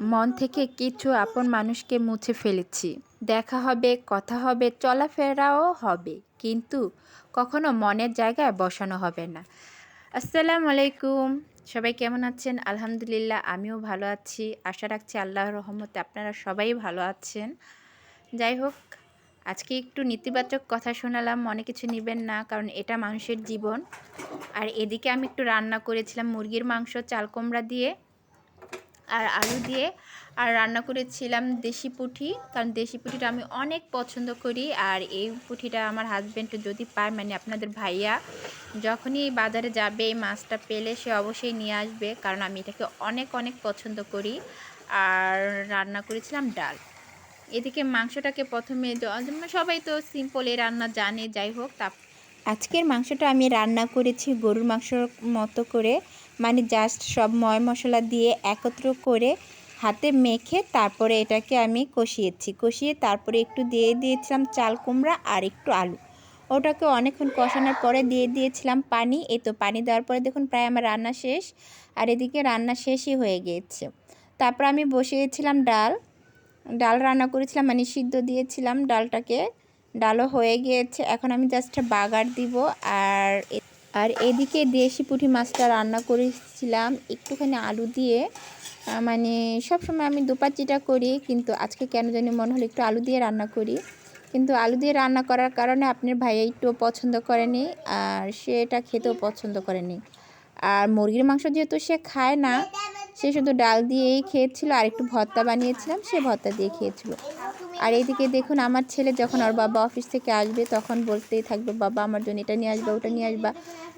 মন থেকে কিছু আপন মানুষকে মুছে ফেলেছি। দেখা হবে, কথা হবে, চলাফেরাও হবে। কিন্তু কখনো মনের জায়গায় বসানো হবে না। আসসালামু আলাইকুম। সবাই কেমন আছেন? আলহামদুলিল্লাহ, আমিও ভালো আছি। আশা রাখছি আল্লাহর রহমতে আপনারা সবাই ভালো আছেন। যাই হোক, আজকে একটু নেতিবাচক কথা শোনালাম, মনে কিছু নেবেন না, কারণ এটা মানুষের জীবন। আর এদিকে আমি একটু রান্না করেছিলাম, মুরগির মাংস, চাল কুমড়া দিয়ে। আর আলু দিয়ে। আর রান্না করেছিলাম দেশি পুঁটি কারণ দেশি পুঁটিটা আমি অনেক পছন্দ করি। আর এই পুঁটিটা আমার হাজব্যান্ড যদি পায় মানে আপনাদের ভাইয়া, যখনই বাজারে যাবে, এই মাছটা পেলে সে অবশ্যই নিয়ে আসবে, কারণ আমি এটাকে অনেক অনেক পছন্দ করি। আর রান্না করেছিলাম ডাল। এদিকে মাংসটাকে প্রথমে সবাই তো সিম্পল এই রান্না জানে, যাই হোক তা আজকের মাংসটা আমি রান্না করেছি গরুর মাংসর মতো করে। মানে জাস্ট সব ময় মশলা দিয়ে একত্র করে হাতে মেখে তারপরে এটাকে আমি কষিয়েছি। কষিয়ে তারপরে একটু দিয়ে দিয়েছিলাম চাল কুমড়া আর একটু আলু। ওটাকে অনেকক্ষণ কষানোর পরে দিয়ে দিয়েছিলাম পানি। এই তো পানি দেওয়ার পরে দেখুন প্রায় আমার রান্না শেষ আর এদিকে রান্না শেষই হয়ে গিয়েছে তারপর আমি বসিয়েছিলাম ডাল। ডাল রান্না করেছিলাম মানে সিদ্ধ দিয়েছিলাম ডালটাকে। ডালও হয়ে গিয়েছে। এখন আমি জাস্ট বাগার দিব। আর আর এদিকে দেশি পুঁটি মাছটা রান্না করেছিলাম। একটুখানি আলু দিয়ে। মানে সব সময় আমি দুপাচিটা করি, কিন্তু আজকে কেন জানি মনে হলো একটু আলু দিয়ে রান্না করি। কিন্তু আলু দিয়ে রান্না করার কারণে আপনার ভাইয়া একটু পছন্দ করেনি, আর সে এটা খেতেও পছন্দ করেনি। আর মুরগির মাংস যেহেতু সে খায় না, সে শুধু ডাল দিয়েই খেয়েছিল, আর একটু ভর্তা বানিয়েছিলাম, সে ভর্তা দিয়ে খেয়েছিল। আর এইদিকে দেখুন আমার ছেলে যখন ওর বাবা অফিস থেকে আসবে তখন বলতেই থাকবে বাবা আমার জন্য এটা নিয়ে আসবা ওটা নিয়ে আসবা।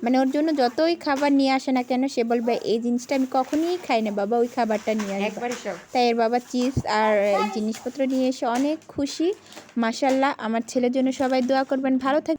মানে ওর জন্য যতই খাবার নিয়ে আসে না কেন সে বলবে এই জিনিসটা আমি কখনই খাই না বাবা ওই খাবারটা নিয়ে আসবে। একবারে তাই এর বাবা চিপস আর জিনিসপত্র নিয়ে এসে অনেক খুশি। মাসাল্লাহ আমার ছেলের জন্য সবাই দোয়া করবেন। ভালো থাক